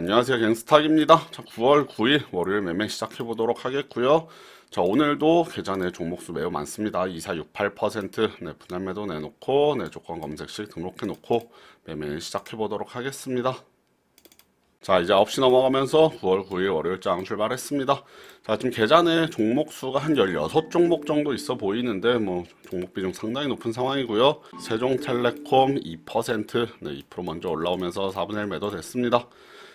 안녕하세요. 갱스탁입니다. 자, 9월 9일 월요일 매매 시작해 보도록 하겠고요. 자, 오늘도 계좌내 종목수 매우 많습니다. 2468%. 네, 분할 매도 내놓고, 네, 조건 검색식 등록해 놓고 매매 시작해 보도록 하겠습니다. 자, 이제 9시 넘어가면서 9월 9일 월요일장 출발했습니다. 자, 지금 계좌 내 종목 수가 한 16종목 정도 있어 보이는데, 뭐, 종목 비중 상당히 높은 상황이고요. 세종텔레콤 2%, 네, 2% 먼저 올라오면서 4분의 1 매도 됐습니다.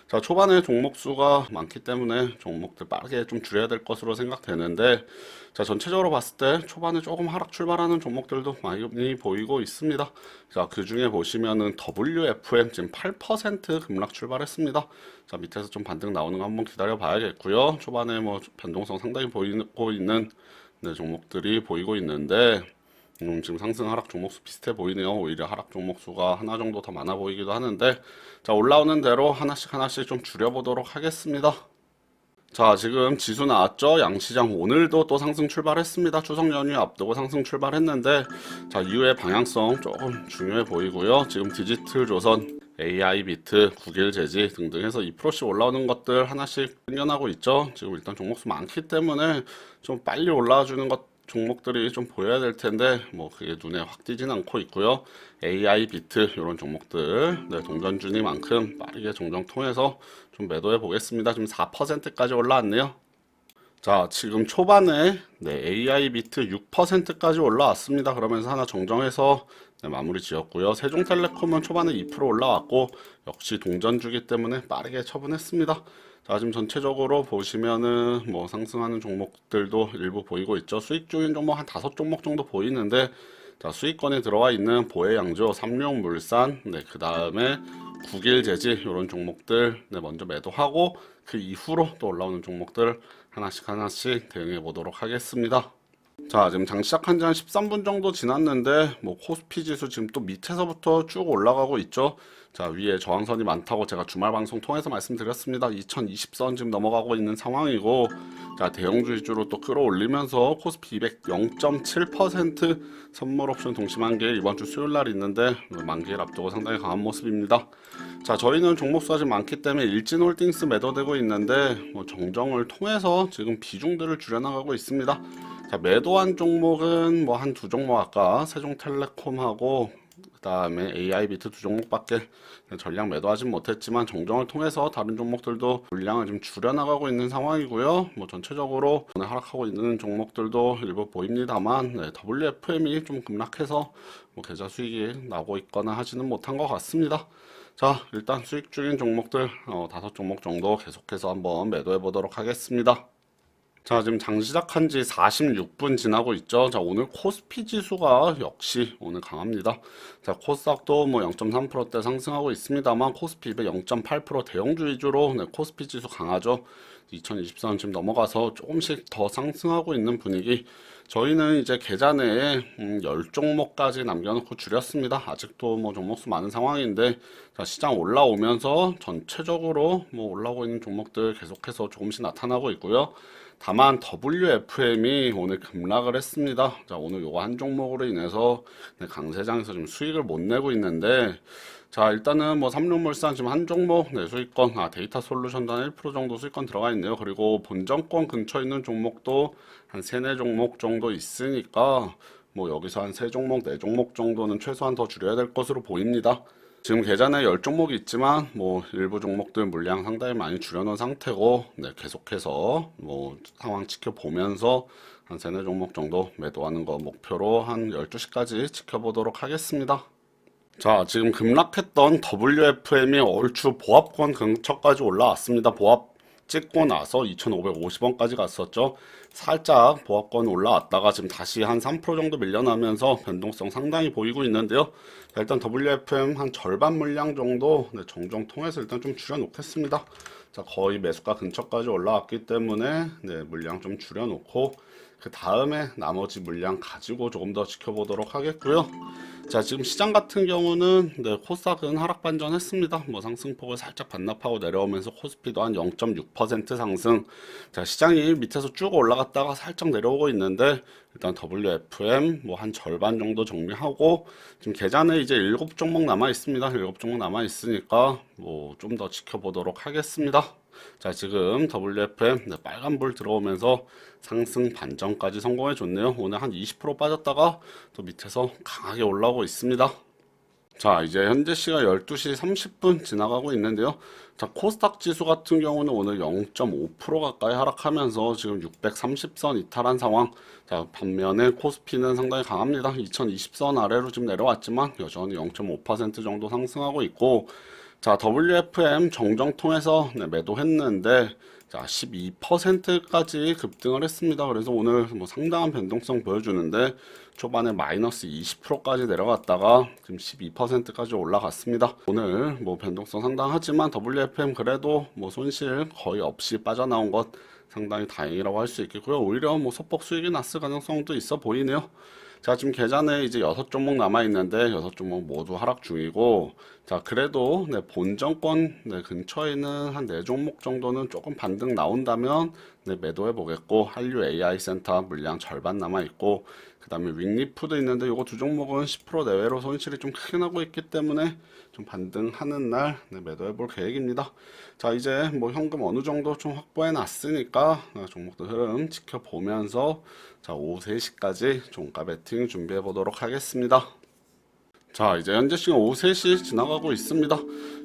자, 초반에 종목 수가 많기 때문에 종목들 빠르게 좀 줄여야 될 것으로 생각되는데, 자, 전체적으로 봤을 때 초반에 조금 하락 출발하는 종목들도 많이 보이고 있습니다. 자, 그 중에 보시면은 WFM 지금 8% 급락 출발했습니다. 자, 밑에서 좀 반등 나오는 거 한번 기다려 봐야겠고요. 초반에 뭐 변동성 상당히 보이고 있는 네, 종목들이 보이고 있는데, 음, 지금 상승 하락 종목수 비슷해 보이네요. 오히려 하락 종목수가 하나 정도 더 많아 보이기도 하는데, 자, 올라오는 대로 하나씩 하나씩 좀 줄여보도록 하겠습니다. 자, 지금 지수 나왔죠? 양시장 오늘도 또 상승 출발했습니다. 추석 연휴 앞두고 상승 출발했는데, 자, 이후의 방향성 조금 중요해 보이고요. 지금 디지털 조선, AI 비트, 국일 제지 등등 해서 2%씩 올라오는 것들 하나씩 생겨나고 있죠. 지금 일단 종목수 많기 때문에 좀 빨리 올라와 주는 것 종목들이 좀 보여야 될 텐데 뭐 그게 눈에 확 띄진 않고 있고요. AI 비트 이런 종목들 네, 동전주니만큼 빠르게 종종 통해서 좀 매도해 보겠습니다. 지금 4%까지 올라왔네요. 자, 지금 초반에 네, AI 비트 6%까지 올라왔습니다. 그러면서 하나 정정해서 네, 마무리 지었고요. 세종텔레콤은 초반에 2% 올라왔고 역시 동전주기 때문에 빠르게 처분했습니다. 자, 지금 전체적으로 보시면은 뭐 상승하는 종목들도 일부 보이고 있죠. 수익 중인 종목 한 다섯 종목 정도 보이는데 자, 수익권에 들어와 있는 보혜양조, 삼룡물산, 네, 그 다음에 국일제지 이런 종목들 네, 먼저 매도하고 그 이후로 또 올라오는 종목들 하나씩 하나씩 대응해 보도록 하겠습니다. 자, 지금 장 시작한 지 한 13분 정도 지났는데, 뭐, 코스피 지수 지금 또 밑에서부터 쭉 올라가고 있죠. 자, 위에 저항선이 많다고 제가 주말 방송 통해서 말씀드렸습니다. 2020선 지금 넘어가고 있는 상황이고, 자, 대형주 위주로 또 끌어올리면서 코스피 200 0.7% 선물 옵션 동시 만기 이번 주 수요일 날 있는데, 만기를 앞두고 상당히 강한 모습입니다. 자, 저희는 종목 수가 지금 많기 때문에 일진홀딩스 매도되고 있는데, 뭐, 정정을 통해서 지금 비중들을 줄여나가고 있습니다. 자, 매도한 종목은 뭐 한 두 종목 아까 세종텔레콤하고 그다음에 AI비트 두 종목밖에 전량 매도하진 못했지만 정정을 통해서 다른 종목들도 물량을 좀 줄여나가고 있는 상황이고요. 뭐 전체적으로 오늘 하락하고 있는 종목들도 일부 보입니다만 네, WFM이 좀 급락해서 뭐 계좌 수익이 나고 있거나 하지는 못한 것 같습니다. 자, 일단 수익 중인 종목들 어, 다섯 종목 정도 계속해서 한번 매도해 보도록 하겠습니다. 자, 지금 장 시작한 지 46분 지나고 있죠. 자, 오늘 코스피 지수가 역시 오늘 강합니다. 자, 코스닥도 뭐 0.3%대 상승하고 있습니다만 코스피 200 0.8% 대형주 위주로 네, 코스피 지수 강하죠. 2024년 지금 넘어가서 조금씩 더 상승하고 있는 분위기. 저희는 이제 계좌 내에 음, 10종목까지 남겨놓고 줄였습니다. 아직도 뭐 종목수 많은 상황인데 자, 시장 올라오면서 전체적으로 뭐 올라오고 있는 종목들 계속해서 조금씩 나타나고 있고요. 다만 WFM이 오늘 급락을 했습니다. 자, 오늘 요거 한 종목으로 인해서 네, 강세장에서 지금 수익을 못 내고 있는데 자, 일단은 뭐 삼룡물산 지금 한 종목 네, 수익권 아, 데이터 솔루션도 한 1% 정도 수익권 들어가 있네요. 그리고 본정권 근처에 있는 종목도 한 세네 종목 정도 있으니까 뭐 여기서 한 세 종목, 네 종목 정도는 최소한 더 줄여야 될 것으로 보입니다. 지금 계좌내 10종목이 있지만 뭐 일부 종목들 물량 상당히 많이 줄여놓은 상태고 네, 계속해서 뭐 상황 지켜보면서 한 세네 종목 정도 매도하는 거 목표로 한 12시까지 지켜보도록 하겠습니다. 자, 지금 급락했던 WFM이 얼추 보합권 근처까지 올라왔습니다. 보합 찍고 나서 2,550원까지 갔었죠. 살짝 보합권 올라왔다가 지금 다시 한 3% 정도 밀려나면서 변동성 상당히 보이고 있는데요. 자, 일단 WFM 한 절반 물량 정도 네, 정정 통해서 일단 좀 줄여놓겠습니다. 자, 거의 매수가 근처까지 올라왔기 때문에 네, 물량 좀 줄여놓고 그 다음에 나머지 물량 가지고 조금 더 지켜보도록 하겠고요. 자, 지금 시장 같은 경우는 네, 코스닥은 하락 반전했습니다. 뭐 상승폭을 살짝 반납하고 내려오면서 코스피도 한 0.6% 상승. 자, 시장이 밑에서 쭉 올라갔다가 살짝 내려오고 있는데 일단 WFM 뭐 한 절반 정도 정리하고 지금 계좌에 이제 7 종목 남아 있습니다. 7 종목 남아 있으니까 뭐 좀 더 지켜보도록 하겠습니다. 자, 지금 WFM 네, 빨간불 들어오면서 상승 반전까지 성공해 줬네요. 오늘 한 20% 빠졌다가 또 밑에서 강하게 올라오고 있습니다. 자, 이제 현재 시각 12시 30분 지나가고 있는데요. 자, 코스닥 지수 같은 경우는 오늘 0.5% 가까이 하락하면서 지금 630선 이탈한 상황. 자, 반면에 코스피는 상당히 강합니다. 2020선 아래로 지금 내려왔지만 여전히 0.5% 정도 상승하고 있고, 자, WFM 정정 통해서 네, 매도했는데, 자, 12%까지 급등을 했습니다. 그래서 오늘 뭐 상당한 변동성 보여주는데, 초반에 마이너스 20%까지 내려갔다가 지금 12%까지 올라갔습니다. 오늘 뭐 변동성 상당하지만 WFM 그래도 뭐 손실 거의 없이 빠져나온 것 상당히 다행이라고 할 수 있겠고요. 오히려 뭐 소폭 수익이 났을 가능성도 있어 보이네요. 자, 지금 계좌에 이제 여섯 종목 남아 있는데 여섯 종목 모두 하락 중이고, 자, 그래도 네, 본정권 네, 근처에는 한 네 종목 정도는 조금 반등 나온다면 네, 매도해 보겠고, 한류 AI 센터 물량 절반 남아 있고, 그 다음에 윙리프도 있는데 요거 두 종목은 10% 내외로 손실이 좀 크게 나고 있기 때문에 좀 반등하는 날 네, 매도해 볼 계획입니다. 자, 이제 뭐 현금 어느 정도 좀 확보해 놨으니까 네, 종목들 흐름 지켜보면서 자, 오후 3시까지 종가 배팅 준비해 보도록 하겠습니다. 자, 이제 현재 시간 오후 3시 지나가고 있습니다.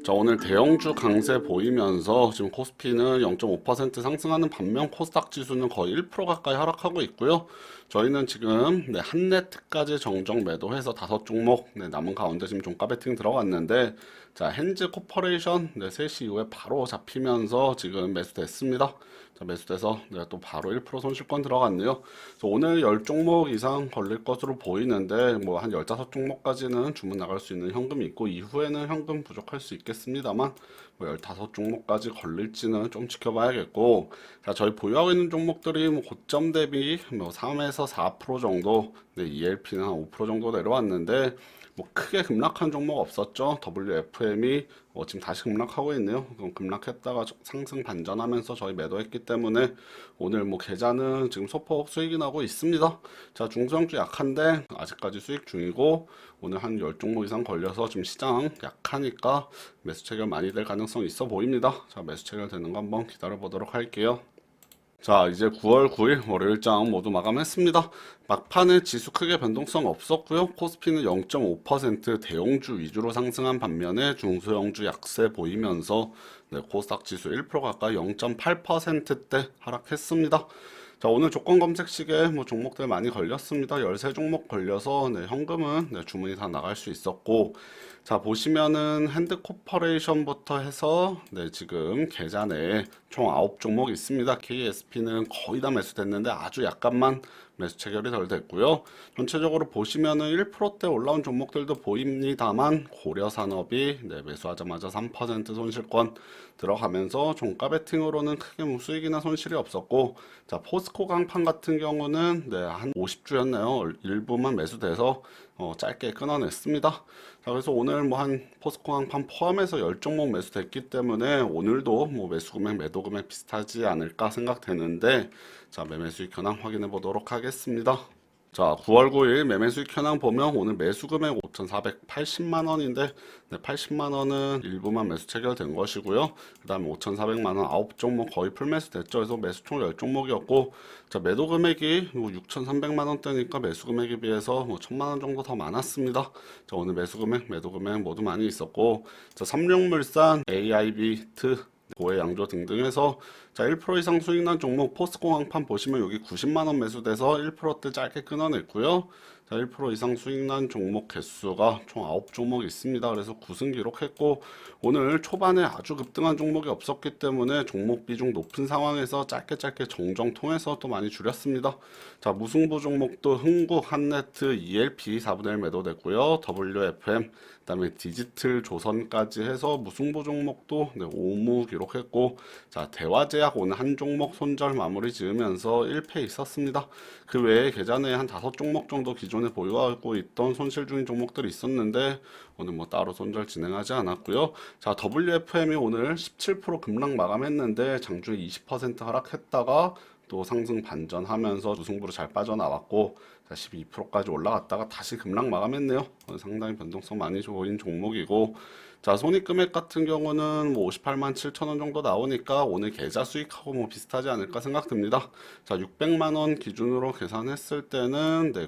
자, 오늘 대형주 강세 보이면서 지금 코스피는 0.5% 상승하는 반면 코스닥 지수는 거의 1% 가까이 하락하고 있고요. 저희는 지금 네, 한네트까지 정정 매도해서 다섯 종목 네, 남은 가운데 지금 종가 배팅 들어갔는데 자, 핸즈 코퍼레이션 네, 3시 이후에 바로 잡히면서 지금 매수됐습니다. 자, 매수돼서 네, 또 바로 1% 손실권 들어갔네요. 그래서 오늘 10종목 이상 걸릴 것으로 보이는데 뭐 한 15종목까지는 주문 나갈 수 있는 현금이 있고 이후에는 현금 부족할 수 있겠 습니다만 뭐 15종목까지 걸릴지는 좀 지켜봐야겠고 자, 저희 보유하고 있는 종목들이 뭐 고점 대비 뭐 3에서 4% 정도 네, ELP는 한 5% 정도 내려왔는데 뭐 크게 급락한 종목 없었죠. WFM이 어, 지금 다시 급락하고 있네요. 그럼 급락했다가 상승 반전하면서 저희 매도했기 때문에 오늘 뭐 계좌는 지금 소폭 수익이 나고 있습니다. 자, 중소형주 약한데 아직까지 수익 중이고 오늘 한 10종목 이상 걸려서 지금 시장 약하니까 매수 체결 많이 될 가능성이 있어 보입니다. 자, 매수 체결 되는 거 한번 기다려 보도록 할게요. 자, 이제 9월 9일 월요일장 모두 마감했습니다. 막판에 지수 크게 변동성 없었고요. 코스피는 0.5% 대형주 위주로 상승한 반면에 중소형주 약세 보이면서 네, 코스닥 지수 1% 가까이 0.8%대 하락했습니다. 자, 오늘 조건 검색 시에 뭐 종목들 많이 걸렸습니다. 13종목 걸려서 네, 현금은 네, 주문이 다 나갈 수 있었고 자, 보시면은 핸드 코퍼레이션부터 해서 네, 지금 계좌 내에 총 9종목 있습니다. KSP는 거의 다 매수됐는데 아주 약간만 매수 체결이 덜 됐고요. 전체적으로 보시면은 1%대 올라온 종목들도 보입니다만 고려산업이 네, 매수하자마자 3% 손실권 들어가면서 종가 베팅으로는 크게 뭐 수익이나 손실이 없었고 자 포스코 강판 같은 경우는 네, 한 50주였나요? 일부만 매수돼서 어, 짧게 끊어냈습니다. 자 그래서 오늘 뭐 한 포스코 강판 포함해서 10종목 매수됐기 때문에 오늘도 뭐 매수 금액 매도 금액 비슷하지 않을까 생각되는데 자 매매 수익 현황 확인해 보도록 하겠습니다. 자, 9월 9일 매매 수익 현황 보면 오늘 매수 금액 5,480만 원인데 네, 80만 원은 일부만 매수 체결된 것이고요. 그다음에 5,400만 원 9종목 거의 풀 매수 됐죠. 그래서 매수 총 10종목이었고 자, 매도 금액이 뭐 6,300만 원대니까 매수 금액에 비해서 뭐 1,000만 원 정도 더 많았습니다. 자, 오늘 매수 금액, 매도 금액 모두 많이 있었고 자, 삼룡물산, AIB트 고해 양조 등등 해서 자, 1% 이상 수익 난 종목 포스코 강판 보시면 여기 90만 원 매수돼서 1%대 짧게 끊어냈고요. 자, 1% 이상 수익 난 종목 개수가 총 9종목 있습니다. 그래서 9승 기록했고 오늘 초반에 아주 급등한 종목이 없었기 때문에 종목 비중 높은 상황에서 짧게 짧게 정정 통해서 또 많이 줄였습니다. 자, 무승부 종목도 흥국, 한네트, ELP 4분의 1 매도됐고요. WFM 그다음에 디지털 조선까지 해서 무승부 종목도 네, 5무 기록했고 자 대화제약 딱 오늘 한 종목 손절 마무리 지으면서 1패 있었습니다. 그 외에 계좌 내에 한 다섯 종목 정도 기존에 보유하고 있던 손실 중인 종목들이 있었는데 오늘 뭐 따로 손절 진행하지 않았고요. 자, WFM이 오늘 17% 급락 마감했는데 장중에 20% 하락했다가 또 상승 반전하면서 우승부로 잘 빠져나왔고 자, 12%까지 올라갔다가 다시 급락 마감했네요. 어, 상당히 변동성 많이 보인 종목이고 자, 손익 금액 같은 경우는 뭐 58만 7천 원 정도 나오니까 오늘 계좌 수익하고 뭐 비슷하지 않을까 생각됩니다. 자, 600만 원 기준으로 계산했을 때는 네,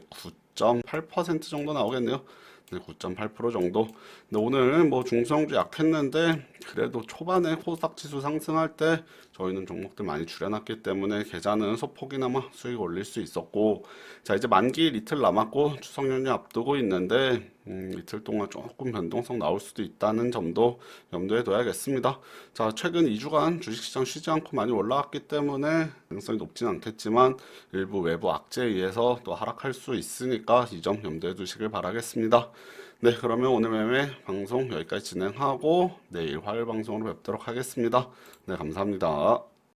9.8% 정도 나오겠네요. 네, 9.8% 정도. 근데 오늘 뭐 중성주 약했는데 그래도 초반에 코스닥 지수 상승할 때 저희는 종목들 많이 줄여놨기 때문에 계좌는 소폭이나마 수익 올릴 수 있었고 자 이제 만기일 이틀 남았고 추석 연휴 앞두고 있는데 음, 이틀 동안 조금 변동성 나올 수도 있다는 점도 염두에 둬야겠습니다. 자 최근 2주간 주식시장 쉬지 않고 많이 올라왔기 때문에 가능성이 높진 않겠지만 일부 외부 악재에 의해서 또 하락할 수 있으니까 이 점 염두에 두시길 바라겠습니다. 네, 그러면 오늘 매매 방송 여기까지 진행하고 내일 화요일 방송으로 뵙도록 하겠습니다. 네, 감사합니다.